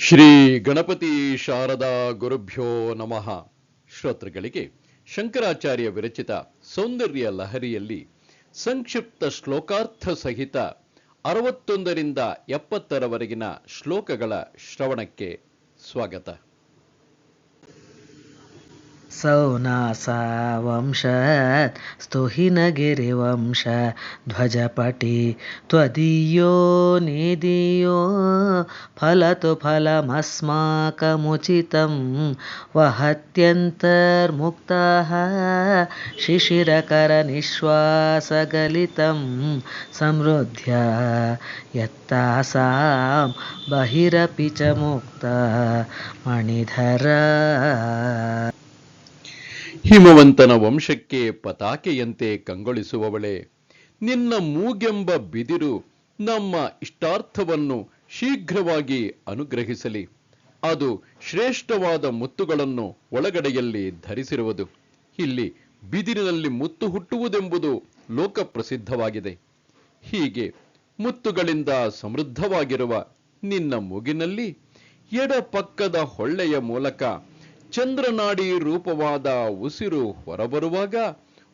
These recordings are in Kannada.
ಶ್ರೀ ಗಣಪತಿ ಶಾರದಾ ಗುರುಭ್ಯೋ ನಮಃ. ಶ್ರೋತೃಗಳಿಗೆ ಶಂಕರಾಚಾರ್ಯ ವಿರಚಿತ ಸೌಂದರ್ಯ ಲಹರಿಯಲ್ಲಿ ಸಂಕ್ಷಿಪ್ತ ಶ್ಲೋಕಾರ್ಥ ಸಹಿತ ಅರವತ್ತೊಂದರಿಂದ ಎಪ್ಪತ್ತರವರೆಗಿನ ಶ್ಲೋಕಗಳ ಶ್ರವಣಕ್ಕೆ ಸ್ವಾಗತ. सौनासावंशात् स्तुहिनगिरिवंश ध्वजपटि त्वदीयो निदीयो फलतु फलमस्माकमुचितं वहत्यन्तर्मुक्ताः शिशिरकरनिःश्वासगलितं समृद्ध्या यत्तासां बहिरपि च मुक्ता मणिधरा ಹಿಮವಂತನ ವಂಶಕ್ಕೆ ಪತಾಕೆಯಂತೆ ಕಂಗೊಳಿಸುವವಳೆ, ನಿನ್ನ ಮೂಗೆಂಬ ಬಿದಿರು ನಮ್ಮ ಇಷ್ಟಾರ್ಥವನ್ನು ಶೀಘ್ರವಾಗಿ ಅನುಗ್ರಹಿಸಲಿ. ಅದು ಶ್ರೇಷ್ಠವಾದ ಮುತ್ತುಗಳನ್ನು ಒಳಗಡೆಯಲ್ಲಿ ಧರಿಸಿರುವುದು. ಇಲ್ಲಿ ಬಿದಿರಿನಲ್ಲಿ ಮುತ್ತು ಹುಟ್ಟುವುದೆಂಬುದು ಲೋಕಪ್ರಸಿದ್ಧವಾಗಿದೆ. ಹೀಗೆ ಮುತ್ತುಗಳಿಂದ ಸಮೃದ್ಧವಾಗಿರುವ ನಿನ್ನ ಮೂಗಿನಲ್ಲಿ ಎಡ ಪಕ್ಕದ ಹೊಳ್ಳೆಯ ಮೂಲಕ ಚಂದ್ರನಾಡಿ ರೂಪವಾದ ಉಸಿರು ಹೊರಬರುವಾಗ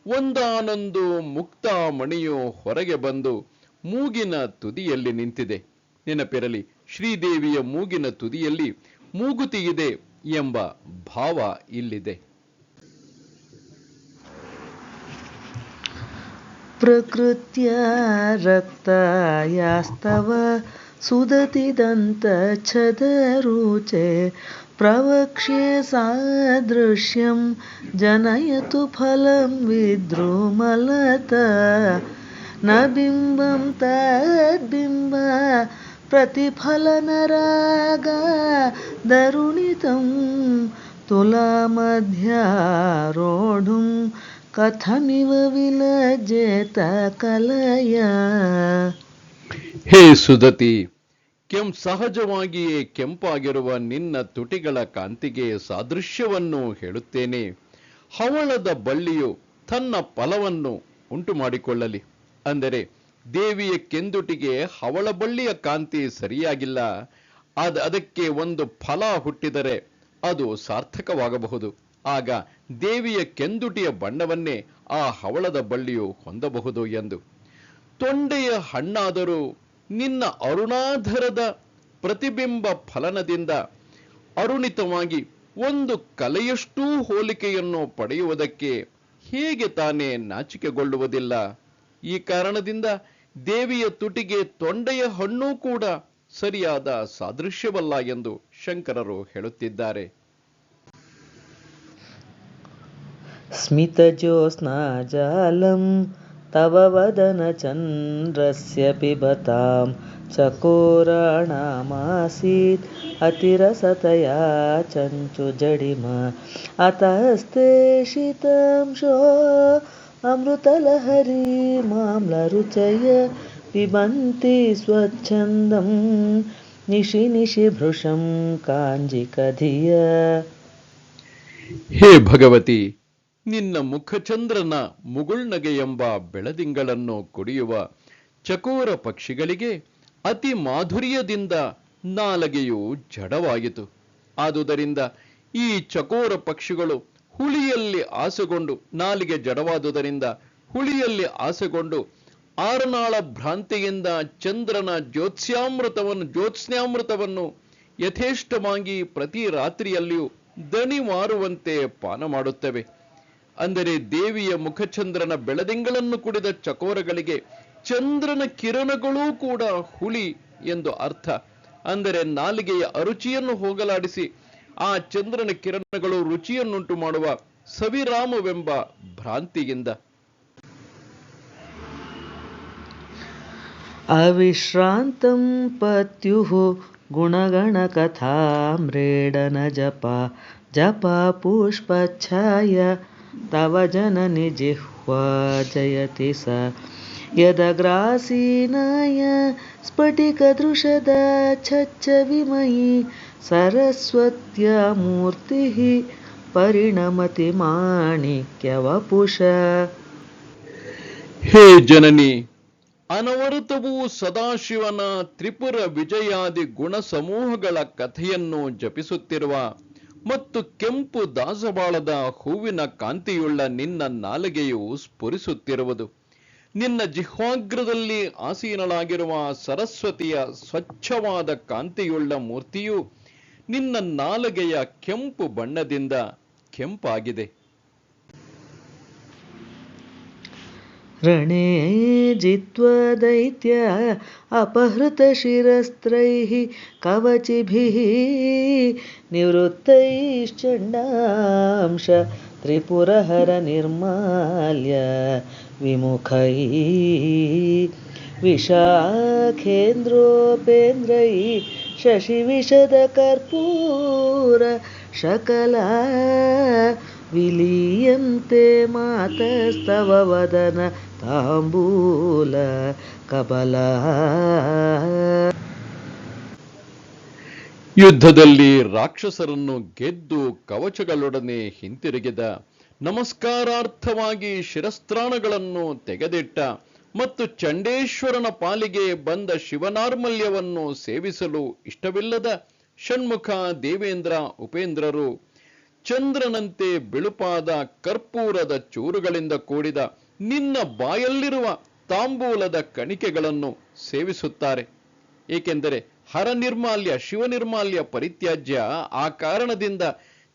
ಒಂದಾನೊಂದು ಮುಕ್ತ ಮಣಿಯು ಹೊರಗೆ ಬಂದು ಮೂಗಿನ ತುದಿಯಲ್ಲಿ ನಿಂತಿದೆ. ನೆನಪಿರಲಿ, ಶ್ರೀದೇವಿಯ ಮೂಗಿನ ತುದಿಯಲ್ಲಿ ಮೂಗುತಿಯಿದೆ ಎಂಬ ಭಾವ ಇಲ್ಲಿದೆ. ಪ್ರಕೃತ್ಯ ರಕ್ತಯಾಸ್ತವ ಸುದತಿದಂತ ಛದರುಚೆ प्रवक्ष्ये सादृश्यं जनयतु फलं विद्रुमलत। न बिम्बं तद्बिम्ब प्रतिफलनरागा दरुणितं तुलामध्यारोढुं कथमिव विलजेत कलया। हे सुदती ಕೆಂ ಸಹಜವಾಗಿಯೇ ಕೆಂಪಾಗಿರುವ ನಿನ್ನ ತುಟಿಗಳ ಕಾಂತಿಗೆ ಸಾದೃಶ್ಯವನ್ನು ಹೇಳುತ್ತೇನೆ. ಹವಳದ ಬಳ್ಳಿಯು ತನ್ನ ಫಲವನ್ನು ಉಂಟು ಮಾಡಿಕೊಳ್ಳಲಿ ಅಂದರೆ, ದೇವಿಯ ಕೆಂದುಟಿಗೆ ಹವಳ ಬಳ್ಳಿಯ ಕಾಂತಿ ಸರಿಯಾಗಿಲ್ಲ. ಅದ, ಅದಕ್ಕೆ ಒಂದು ಫಲ ಹುಟ್ಟಿದರೆ ಅದು ಸಾರ್ಥಕವಾಗಬಹುದು. ಆಗ ದೇವಿಯ ಕೆಂದುಟಿಯ ಬಣ್ಣವನ್ನೇ ಆ ಹವಳದ ಬಳ್ಳಿಯು ಹೊಂದಬಹುದು ಎಂದು. ತೊಂಡೆಯ ಹಣ್ಣಾದರೂ ನಿನ್ನ ಅರುಣಾಧರದ ಪ್ರತಿಬಿಂಬ ಫಲನದಿಂದ ಅರುಣಿತವಾಗಿ ಒಂದು ಕಲೆಯಷ್ಟೂ ಹೋಲಿಕೆಯನ್ನು ಪಡೆಯುವುದಕ್ಕೆ ಹೇಗೆ ತಾನೇ ನಾಚಿಕೆಗೊಳ್ಳುವುದಿಲ್ಲ? ಈ ಕಾರಣದಿಂದ ದೇವಿಯ ತುಟಿಗೆ ತೊಂಡೆಯ ಹಣ್ಣು ಕೂಡ ಸರಿಯಾದ ಸಾದೃಶ್ಯವಲ್ಲ ಎಂದು ಶಂಕರರು ಹೇಳುತ್ತಿದ್ದಾರೆ. ಸ್ಮಿತಜೋತ್ಸ್ನಾಜಾಲಂ तव वदनचन्द्रस्य पिबतां चकोराणामासीत् अतिरसतया चञ्चुजडिमा अतस्ते शीतांशो अमृतलहरी माम्लरुचय पिबन्ति स्वच्छन्दं निशि निशिभृशं काञ्जिकधिय। हे भगवती ನಿನ್ನ ಮುಖಚಂದ್ರನ ಮುಗುಳ್ನಗೆ ಎಂಬ ಬೆಳದಿಂಗಳನ್ನು ಕುಡಿಯುವ ಚಕೋರ ಪಕ್ಷಿಗಳಿಗೆ ಅತಿ ಮಾಧುರ್ಯದಿಂದ ನಾಲಗೆಯು ಜಡವಾಯಿತು. ಆದುದರಿಂದ ಈ ಚಕೋರ ಪಕ್ಷಿಗಳು ಹುಳಿಯಲ್ಲಿ ಆಸೆಗೊಂಡು ನಾಲಿಗೆ ಜಡವಾದುದರಿಂದ ಹುಳಿಯಲ್ಲಿ ಆಸೆಗೊಂಡು ಆರನಾಳ ಭ್ರಾಂತಿಯಿಂದ ಚಂದ್ರನ ಜ್ಯೋತ್ಸ್ಯಾಮೃತವನ್ನು ಜ್ಯೋತ್ಸ್ನಾಮೃತವನ್ನು ಯಥೇಷ್ಟವಾಗಿ ಪ್ರತಿ ರಾತ್ರಿಯಲ್ಲಿಯೂ ದಣಿ ಮಾರುವಂತೆ ಪಾನ ಮಾಡುತ್ತವೆ ಅಂದರೆ ದೇವಿಯ ಮುಖಚಂದ್ರನ ಬೆಳದಿಂಗಳನ್ನು ಕುಡಿದ ಚಕೋರಗಳಿಗೆ ಚಂದ್ರನ ಕಿರಣಗಳೂ ಕೂಡ ಹುಳಿ ಎಂದು ಅರ್ಥ. ಅಂದರೆ ನಾಲಿಗೆಯ ಅರುಚಿಯನ್ನು ಹೋಗಲಾಡಿಸಿ ಆ ಚಂದ್ರನ ಕಿರಣಗಳು ರುಚಿಯನ್ನುಂಟು ಮಾಡುವ ಸವಿರಾಮವೆಂಬ ಭ್ರಾಂತಿಯಿಂದ. ಅವಿಶ್ರಾಂತಂ ಪತ್ಯು ಗುಣಗಣಕಥಾಮ್ರೇಡನ ಜಪ ಜಪ ಛಾಯ तव जननि जिह्वा जयति स यदग्रासीनाय स्फटिकदृशदा छच्चविमयी सरस्वत्या मूर्तिः परिणमति माणिक्यवपुष ಹೇ ಜನನಿ ಅನವರತವೂ ಸದಾಶಿವನ ತ್ರಿಪುರ ವಿಜಯಾದಿ ಗುಣ ಸಮೂಹಗಳ ಕಥೆಯನ್ನು ಜಪಿಸುತ್ತಿರುವ ಮತ್ತು ಕೆಂಪು ದಾಸಬಾಳದ ಹೂವಿನ ಕಾಂತಿಯುಳ್ಳ ನಿನ್ನ ನಾಲಿಗೆಯು ಸ್ಫುರಿಸುತ್ತಿರುವುದು. ನಿನ್ನ ಜಿಹ್ವಾಗ್ರದಲ್ಲಿ ಆಸೀನಳಾಗಿರುವ ಸರಸ್ವತಿಯ ಸ್ವಚ್ಛವಾದ ಕಾಂತಿಯುಳ್ಳ ಮೂರ್ತಿಯು ನಿನ್ನ ನಾಲಗೆಯ ಕೆಂಪು ಬಣ್ಣದಿಂದ ಕೆಂಪಾಗಿದೆ. रणे जित्वा दैत्य अपहृतशिरस्त्रैः कवचिभिः निवृत्तैश्चण्डांश त्रिपुरहरनिर्माल्य विमुखैः विशाखेन्द्रोपेन्द्रैः शशिविशदकर्पूर शकला ವಿಲಿಯಂತೆ ಮಾತಸ್ತವ ವದನ ತಾಂಬೂಲ ಕಬಲ ಯುದ್ಧದಲ್ಲಿ ರಾಕ್ಷಸರನ್ನು ಗೆದ್ದು ಕವಚಗಳೊಡನೆ ಹಿಂತಿರುಗಿದ ನಮಸ್ಕಾರಾರ್ಥವಾಗಿ ಶಿರಸ್ತ್ರಾಣಗಳನ್ನು ತೆಗೆದಿಟ್ಟ ಮತ್ತು ಚಂಡೇಶ್ವರನ ಪಾಲಿಗೆ ಬಂದ ಶಿವನಾರ್ಮಲ್ಯವನ್ನು ಸೇವಿಸಲು ಇಷ್ಟವಿಲ್ಲದ ಷಣ್ಮುಖ ದೇವೇಂದ್ರ ಉಪೇಂದ್ರರು ಚಂದ್ರನಂತೆ ಬಿಳುಪಾದ ಕರ್ಪೂರದ ಚೂರುಗಳಿಂದ ಕೂಡಿದ ನಿನ್ನ ಬಾಯಲ್ಲಿರುವ ತಾಂಬೂಲದ ಕಣಿಕೆಗಳನ್ನು ಸೇವಿಸುತ್ತಾರೆ. ಏಕೆಂದರೆ ಹರ ನಿರ್ಮಾಲ್ಯ ಶಿವನಿರ್ಮಾಲ್ಯ ಪರಿತ್ಯಾಜ್ಯ ಆ ಕಾರಣದಿಂದ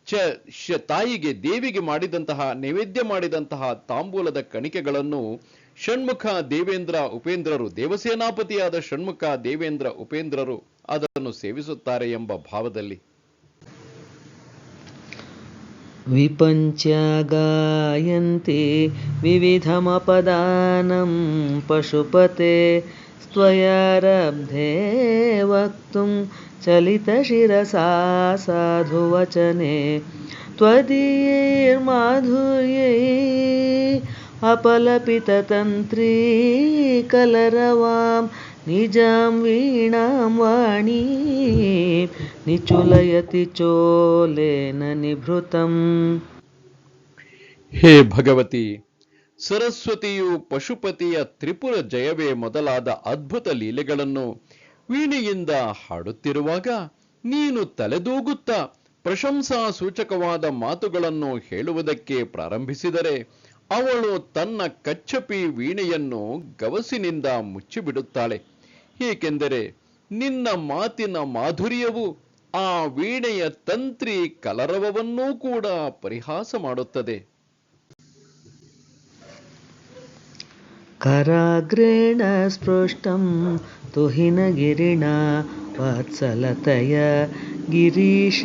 ಚ ಶ ತಾಯಿಗೆ ದೇವಿಗೆ ಮಾಡಿದಂತಹ ನೈವೇದ್ಯ ಮಾಡಿದಂತಹ ತಾಂಬೂಲದ ಕಣಿಕೆಗಳನ್ನು ಷಣ್ಮುಖ ದೇವೇಂದ್ರ ಉಪೇಂದ್ರರು, ದೇವಸೇನಾಪತಿಯಾದ ಷಣ್ಮುಖ ದೇವೇಂದ್ರ ಉಪೇಂದ್ರರು ಅದನ್ನು ಸೇವಿಸುತ್ತಾರೆ ಎಂಬ ಭಾವದಲ್ಲಿ. विपञ्च्या गायन्ति विविधमपदानं पशुपते स्त्वयारब्धे वक्तुं चलितशिरसा साधुवचने त्वदीयैर्माधुर्यै अपलपिततन्त्री कलरवां निजां वीणां वाणी निचुलयति चोलेन निभृतम् ಹೇ ಭಗವತಿ ಸರಸ್ವತಿಯು ಪಶುಪತಿಯ ತ್ರಿಪುರ ಜಯವೇ ಮೊದಲಾದ ಅದ್ಭುತ ಲೀಲೆಗಳನ್ನು ವೀಣೆಯಿಂದ ಹಾಡುತ್ತಿರುವಾಗ ನೀನು ತಲೆದೂಗುತ್ತಾ ಪ್ರಶಂಸಾ ಸೂಚಕವಾದ ಮಾತುಗಳನ್ನು ಹೇಳುವುದಕ್ಕೆ ಪ್ರಾರಂಭಿಸಿದರೆ ಅವಳು ತನ್ನ ಕಚ್ಚಪಿ ವೀಣೆಯನ್ನು ಗವಸಿನಿಂದ ಮುಚ್ಚಿಬಿಡುತ್ತಾಳೆ ಏಕೆಂದರೆ ನಿನ್ನ ಮಾತಿನ ಮಾಧುರ್ಯವು ಆ ವೀಣೆಯ ತಂತ್ರಿ ಕಲರವವನ್ನೂ ಕೂಡ ಪರಿಹಾಸ ಮಾಡುತ್ತದೆ कराग्रेण स्पृष्टं तुहिनगिरिणा वत्सलतय गिरीशेनोदस्तं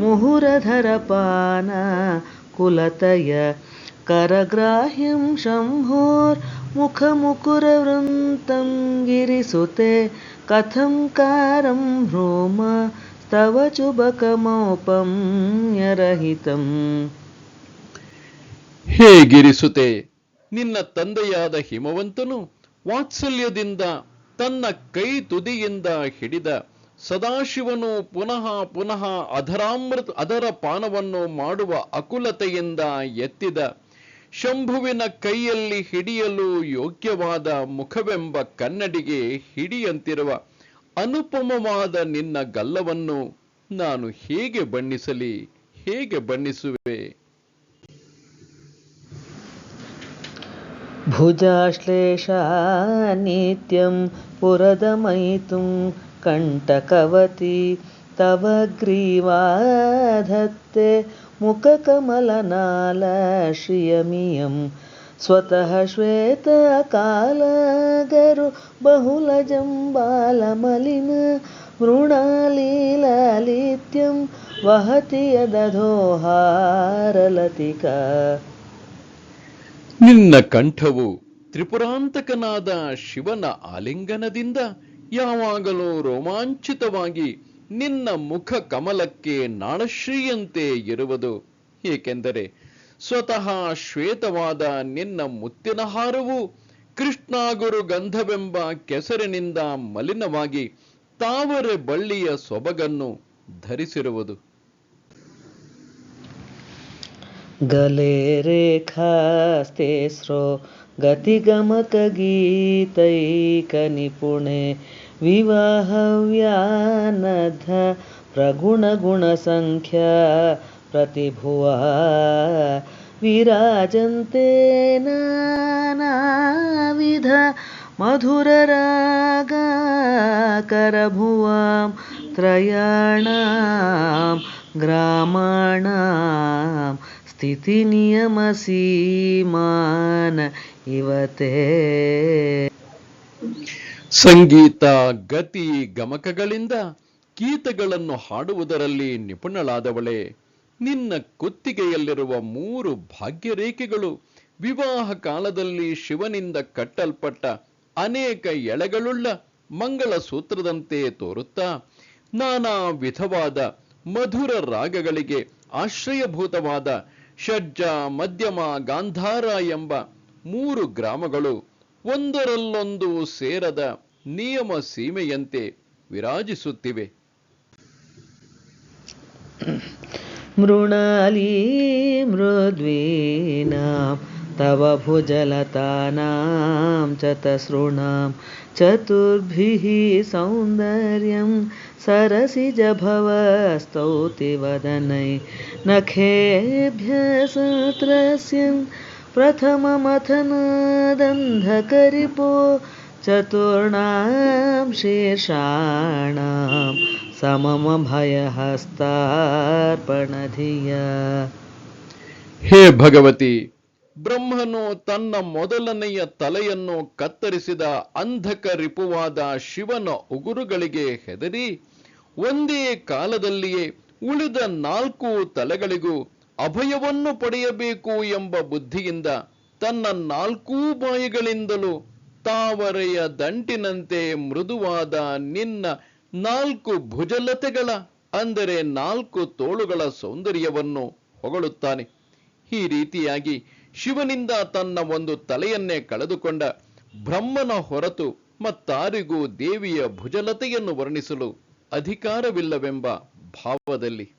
मुहुरधरपाना कुलतय करग्राह्यं शम्भोर्मुखमुकुरवृन्तं गिरिसुते कथं कारं भ्रूम तव चुबकमौपम्यरहितम् ಹೇಗಿರಿಸುತ್ತೆ ನಿನ್ನ ತಂದೆಯಾದ ಹಿಮವಂತನು ವಾತ್ಸಲ್ಯದಿಂದ ತನ್ನ ಕೈ ತುದಿಯಿಂದ ಹಿಡಿದ ಸದಾಶಿವನು ಪುನಃ ಪುನಃ ಅಧರಾಮೃತ ಅದರ ಪಾನವನ್ನು ಮಾಡುವ ಅಕುಲತೆಯಿಂದ ಎತ್ತಿದ ಶಂಭುವಿನ ಕೈಯಲ್ಲಿ ಹಿಡಿಯಲು ಯೋಗ್ಯವಾದ ಮುಖವೆಂಬ ಕನ್ನಡಿಗೆ ಹಿಡಿಯಂತಿರುವ ಅನುಪಮವಾದ ನಿನ್ನ ಗಲ್ಲವನ್ನು ನಾನು ಹೇಗೆ ಬಣ್ಣಿಸಲಿ, ಹೇಗೆ ಬಣ್ಣಿಸುವೆ? ಭುಜಾಶ್ಲೇಷ ನಿತ್ಯಂ ಪುರದ ಮೈತು ಕಂಟಕವತಿ तव ग्रीवाधत्ते मुखकमलनालश्रियमियं स्वतः श्वेतकालगरु बहुलजम्बालमलिन मृणालीलालित्यं वहति यदधोहारलतिका ನಿನ್ನ ಕಂಠವು ತ್ರಿಪುರಾಂತಕನಾದ ಶಿವನ ಆಲಿಂಗನದಿಂದ ಯಾವಾಗಲೂ ರೋಮಾಂಚಿತವಾಗಿ ನಿನ್ನ ಮುಖ ಕಮಲಕ್ಕೆ ನಾಣಶ್ರೀಯಂತೆ ಇರುವುದು. ಏಕೆಂದರೆ ಸ್ವತಃ ಶ್ವೇತವಾದ ನಿನ್ನ ಮುತ್ತಿನ ಹಾರವು ಕೃಷ್ಣಾಗುರು ಗಂಧವೆಂಬ ಕೆಸರಿನಿಂದ ಮಲಿನವಾಗಿ ತಾವರೆ ಬಳ್ಳಿಯ ಸೊಬಗನ್ನು ಧರಿಸಿರುವುದು. ಗಲೆ ಸ್ರೋ ಗತಿಗಮಕ ಗೀತೈಕ ನಿಪುಣೆ विवाहव्यानध प्रगुणगुणसङ्ख्या प्रतिभुवा विराजन्ते नानाविध मधुररागाकरभुवां त्रयाणां ग्रामाणां स्थितिनियमसीमान इव ते ಸಂಗೀತ, ಗತಿ, ಗಮಕಗಳಿಂದ ಗೀತಗಳನ್ನು ಹಾಡುವುದರಲ್ಲಿ ನಿಪುಣಳಾದವಳೆ. ನಿನ್ನ ಕುತ್ತಿಗೆಯಲ್ಲಿರುವ ಮೂರು ಭಾಗ್ಯರೇಖೆಗಳು ವಿವಾಹ ಕಾಲದಲ್ಲಿ ಶಿವನಿಂದ ಕಟ್ಟಲ್ಪಟ್ಟ ಅನೇಕ ಎಳೆಗಳುಳ್ಳ ಮಂಗಳ ಸೂತ್ರದಂತೆ ತೋರುತ್ತಾ, ನಾನಾ ವಿಧವಾದ ಮಧುರ ರಾಗಗಳಿಗೆ ಆಶ್ರಯಭೂತವಾದ ಷಡ್ಜ, ಮಧ್ಯಮ, ಗಾಂಧಾರ ಎಂಬ ಮೂರು ಗ್ರಾಮಗಳು ಒಂದರಲ್ಲೊಂದು ಸೇರದ ನಿಯಮ ಸೀಮೆಯಂತೆ ವಿರಾಜಿಸುತ್ತಿವೆ ಮೃಣಾಲಿ ಮೃದ್ವೀನಾಂ ತವ ಭುಜಲತಾನಾಂ ಚತಸೃಣಾಂ ಚತುರ್ಭಿः ಸೌಂದರ್ಯಂ सरसिजभवस्तौति वदनै नखेभ्य सत्रस्यं प्रथममथनादन्धकरिपो चतुर्णां शीर्षाणां सममभयहस्तार्पणधिया ಹೇ ಭಗವತಿ ಬ್ರಹ್ಮನು ತನ್ನ ಮೊದಲನೆಯ ತಲೆಯನ್ನು ಕತ್ತರಿಸಿದ ಅಂಧಕ ರಿಪುವಾದ ಶಿವನ ಉಗುರುಗಳಿಗೆ ಹೆದರಿ ಒಂದೇ ಕಾಲದಲ್ಲಿಯೇ ಉಳಿದ ನಾಲ್ಕು ತಲೆಗಳಿಗೂ ಅಭಯವನ್ನು ಪಡೆಯಬೇಕು ಎಂಬ ಬುದ್ಧಿಯಿಂದ ತನ್ನ ನಾಲ್ಕೂ ಬಾಯಿಗಳಿಂದಲೂ ತಾವರೆಯ ದಂಟಿನಂತೆ ಮೃದುವಾದ ನಿನ್ನ ನಾಲ್ಕು ಭುಜಲತೆಗಳ, ಅಂದರೆ ನಾಲ್ಕು ತೋಳುಗಳ ಸೌಂದರ್ಯವನ್ನು ಹೊಗಳುತ್ತಾನೆ. ಈ ರೀತಿಯಾಗಿ ಶಿವನಿಂದ ತನ್ನ ಒಂದು ತಲೆಯನ್ನೇ ಕಳೆದುಕೊಂಡ ಬ್ರಹ್ಮನ ಹೊರತು ಮತ್ತಾರಿಗೂ ದೇವಿಯ ಭುಜಲತೆಯನ್ನು ವರ್ಣಿಸಲು ಅಧಿಕಾರವಿಲ್ಲವೆಂಬ ಭಾವದಲ್ಲಿ